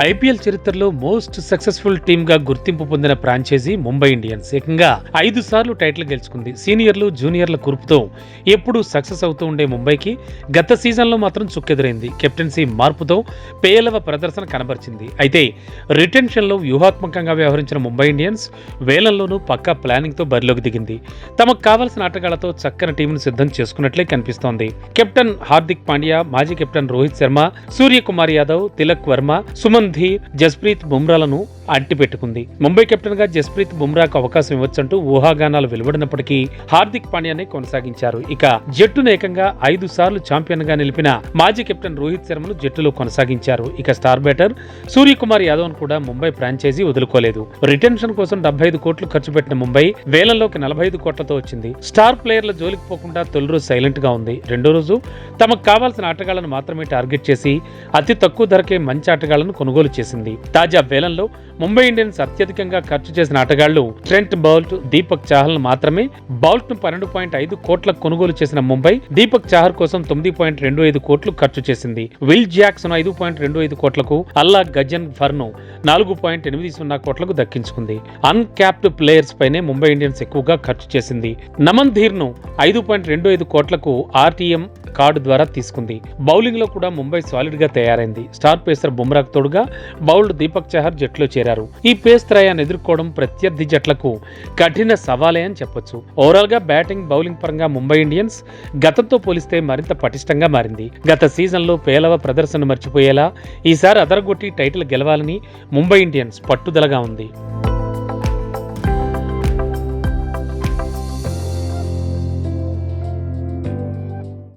IPL చరిత్రలో most successful టీమ్గా గుర్తింపు పొందిన ఫ్రాంచైజీ ముంబై ఇండియన్స్. ఏకంగా ఐదు సార్లు టైటిల్ గెలుచుకుంది. సీనియర్లు జూనియర్ల కురుపుతో ఎప్పుడూ సక్సెస్ అవుతూ ఉండే ముంబైకి గత సీజన్లో మాత్రం చుక్కెదురైంది. కెప్టెన్సీ మార్పుతో పేలవ ప్రదర్శన కనబరిచింది. అయితే రిటెన్షన్లో వ్యూహాత్మకంగా వ్యవహరించిన ముంబై ఇండియన్స్ వేలంలోనూ పక్కా ప్లానింగ్తో బరిలోకి దిగింది. తమకు కావాల్సిన ఆటగాళ్ళతో చక్కని టీంను సిద్ధం చేసుకున్నట్లే కనిపిస్తోంది. కెప్టెన్ హార్దిక్ పాండ్యా మాజీ కెప్టెన్ రోహిత్ శర్మ సూర్యకుమార్ యాదవ్ తిలక్ వర్మ సుమన్ ధీర్ జస్ప్రీత్ బుమ్రాలను అంటిపెట్టుకుంది. ముంబై కెప్టెన్గా జస్ప్రీత్ బుమ్రాకు అవకాశం ఇవ్వచ్చంటూ ఊహాగానాలు వెలువడినప్పటికీ హార్దిక్ పాండ్యానే కొనసాగించారు. ఇక జట్టును ఏకంగా ఐదు సార్లు ఛాంపియన్గా నిలిపిన మాజీ కెప్టెన్ రోహిత్ శర్మను జట్టులో కొనసాగించారు. ఇక స్టార్ బ్యాటర్ సూర్యకుమార్ యాదవ్ కూడా ముంబై ఫ్రాంచైజీ వదులుకోలేదు. రిటెన్షన్ కోసం డెబ్బై ఐదు కోట్లు ఖర్చు పెట్టిన ముంబై వేలంలోకి నలభై ఐదు కోట్లతో వచ్చింది. స్టార్ ప్లేయర్ల జోలికి పోకుండా తొలి రోజు సైలెంట్గా ఉంది. రెండో రోజు తమకు కావాల్సిన ఆటగాళ్ళను మాత్రమే టార్గెట్ చేసి అతి తక్కువ ధరకే మంచి ఆటగాళ్ళను కొనుగోలు చేసింది. తాజా వేలంలో ముంబై ఇండియన్స్ అత్యధికంగా ఖర్చు చేసిన ఆటగాళ్ళు ట్రెంట్ బౌల్ట్ దీపక్ చాహల్ మాత్రమే. బౌల్ట్ను పన్నెండు పాయింట్ ఐదు కోట్లకు కొనుగోలు చేసిన ముంబై దీపక్ చాహర్ కోసం తొమ్మిది పాయింట్ రెండు ఐదు కోట్లు ఖర్చు చేసింది. విల్ జాక్సన్ ఐదు పాయింట్ రెండు ఐదు కోట్లకు అల్లా గజన్ ఫర్ను నాలుగు పాయింట్ ఎనిమిది సున్నా కోట్లకు దక్కించుకుంది. అన్క్యాప్డ్ ప్లేయర్స్ పైనే ముంబై ఇండియన్స్ ఎక్కువగా ఖర్చు చేసింది. నమన్ ధీర్ను ఐదు పాయింట్ రెండు ఐదు కోట్లకు ఆర్టీఎం కార్డు ద్వారా తీసుకుంది. బౌలింగ్లో కూడా ముంబై సాలిడ్గా తయారైంది. స్టార్ పేసర్ బుమ్రాకు తోడుగా బౌల్డ్ దీపక్ చహర్ జట్లో చేరారు. ఈ పేస్ త్రయాన్ని ఎదుర్కోవడం ప్రత్యర్థి జట్లకు కఠిన సవాలే అని చెప్పొచ్చు. ఓవరాల్గా బ్యాటింగ్ బౌలింగ్ పరంగా ముంబై ఇండియన్స్ గతంతో పోలిస్తే మరింత పటిష్టంగా మారింది. గత సీజన్లో పేలవ ప్రదర్శన మర్చిపోయేలా ఈసారి అదరగొట్టి టైటిల్ గెలవాలని ముంబై ఇండియన్స్ పట్టుదలగా ఉంది.